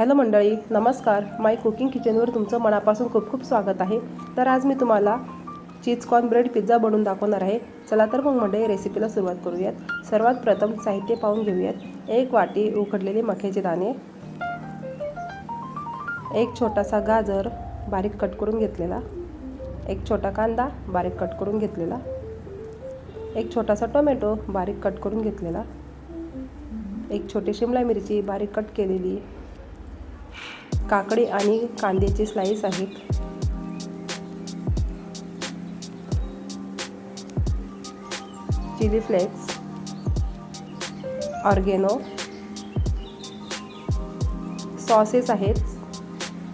Hello मंडळी नमस्कार. माय cooking किचनवर तुमचं मनापासून खूप खूप स्वागत आहे. तर आज मी तुम्हाला चीज कॉर्न ब्रेड पिझ्झा बनवून दाखवणार आहे. चला तर मग मंडळी रेसिपीला सुरुवात करूयात. सर्वात प्रथम साहित्य पाहून घेऊयात. एक वाटी उकडलेले मक्याचे दाणे एक छोटासा गाजर बारीक कट करून घेतलेला एक छोटा कांदा बारीक कट करून घेतलेला एक छोटासा टोमॅटो बारीक कट करून घेतलेला एक छोटी शिमला मिरची बारीक कट केलेली काकडी आणि कांद्याची स्लाईस आहेत. चिली फ्लेक्स ऑर्गेनो सॉसेस आहेत.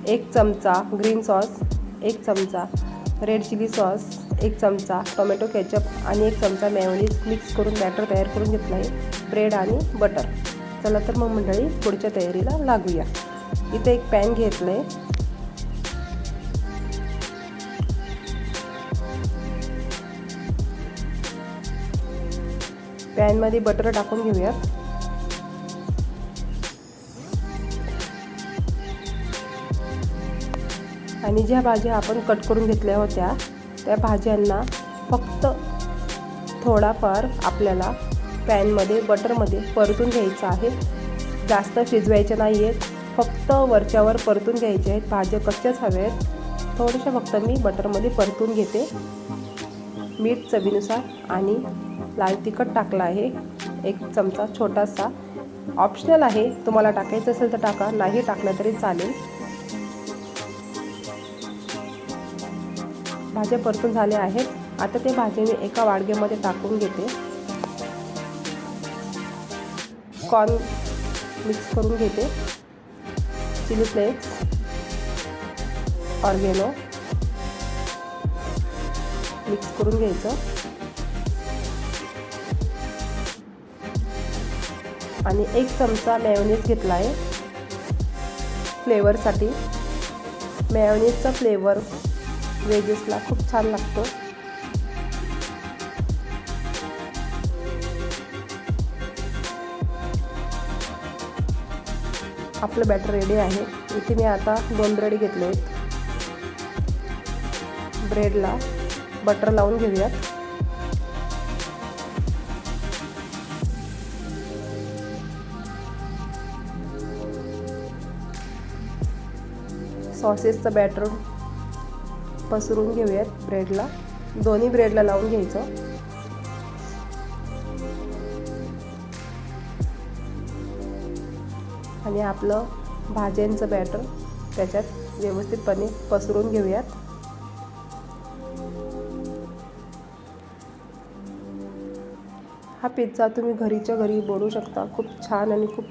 एक चमचा ग्रीन सॉस एक चमचा रेड चिली सॉस एक चमचा टोमॅटो केचप आणि एक चमचा मॅवनीज मिक्स करून बॅटर तयार करून घेतलं आहे ब्रेड आणि बटर चला तर मग मंडळी पुढच्या तयारीला लागूया. इथे एक पॅन घेतलं आहे पॅनमध्ये बटर टाकून घेऊयात. आणि ज्या भाज्या आपण कट करून घेतल्या होत्या त्या भाज्यांना फक्त थोडाफार आपल्याला पॅनमध्ये बटरमध्ये परतून घ्यायचं आहे. जास्त शिजवायचे नाही आहेत फक्त वरच्यावर परतून घ्यायचे आहेत. भाज्या कच्च्याच हव्या आहेत. थोड्याशा फक्त मी बटरमध्ये परतून घेते. मीठ चवीनुसार आणि लाल तिखट टाकलं आहे. एक चमचा छोटासा. ऑप्शनल आहे. तुम्हाला टाकायचं असेल तर टाका. नाही टाकलं तरी चालेल. भाज्या परतून झाल्या आहेत. आता ते भाजी मी एका वाडग्यामध्ये टाकून घेते. कॉर्न मिक्स करून घेते. Chilli flakes oregano. मिक्स करून घ्यायचं. आणि एक चमचा मॅवनीज घेतला आहे फ्लेवरसाठी. मॅयोनीजचा फ्लेवर वेजेसला खूप छान लागतो. आपलं बॅटर रेडी आहे. इथे मी आता दोन ब्रेड घेतले आहेत. ब्रेडला बटर लावून घेऊयात. सॉसेसचं बॅटर पसरून घेऊयात ब्रेडला दोन्ही ब्रेडला लावून घ्यायचं. आणि आपलं भाज्यांचं बॅटर त्याच्यात व्यवस्थितपणे पसरून घेऊयात. हा पिझ्झा तुम्ही घरीच्या घरी बनवू शकता. खूप छान आणि खूप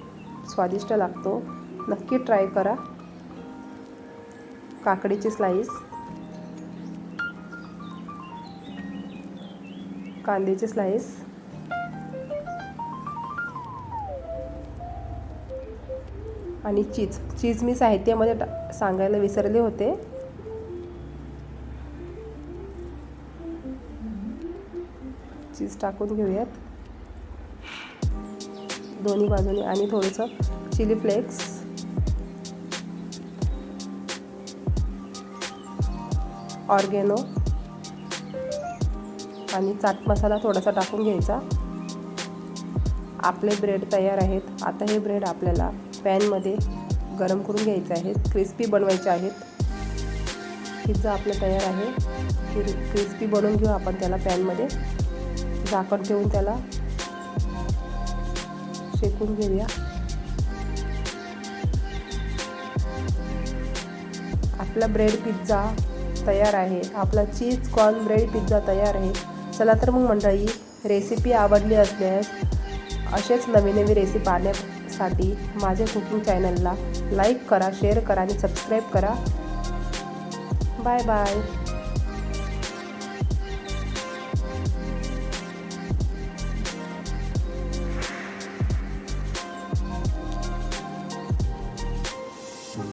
स्वादिष्ट लागतो. नक्की ट्राय करा. काकडीची स्लाईस कांद्याची स्लाईस आणि चीज चीज मी साहित्यामध्ये टा सांगायला विसरले होते. चीज टाकून घेऊयात. दोन्ही बाजूने आणि थोडंसं चिली फ्लेक्स. ऑर्गेनो. आणि चाट मसाला थोडासा टाकून घ्यायचा. आपले ब्रेड तयार आहेत. आता हे ब्रेड आपल्याला पॅनमध्ये गरम करून घ्यायचे आहेत. क्रिस्पी बनवायचे आहेत. पिझ्झा आपला तयार आहे. क्रि क्रिस्पी बनवून घेऊ आपण त्याला पॅनमध्ये झाकण ठेवून त्याला शेकून घेऊया. आपला ब्रेड पिझ्झा तयार आहे. आपला चीज कॉर्न ब्रेड पिझ्झा तयार आहे. चला तर मग मंडळी रेसिपी आवडली असल्यास असेच नवीन नवीन रेसिपी पाहण्यासाठी माझ्या कुकिंग चॅनलला लाईक करा शेअर करा आणि सबस्क्राईब करा. Bye bye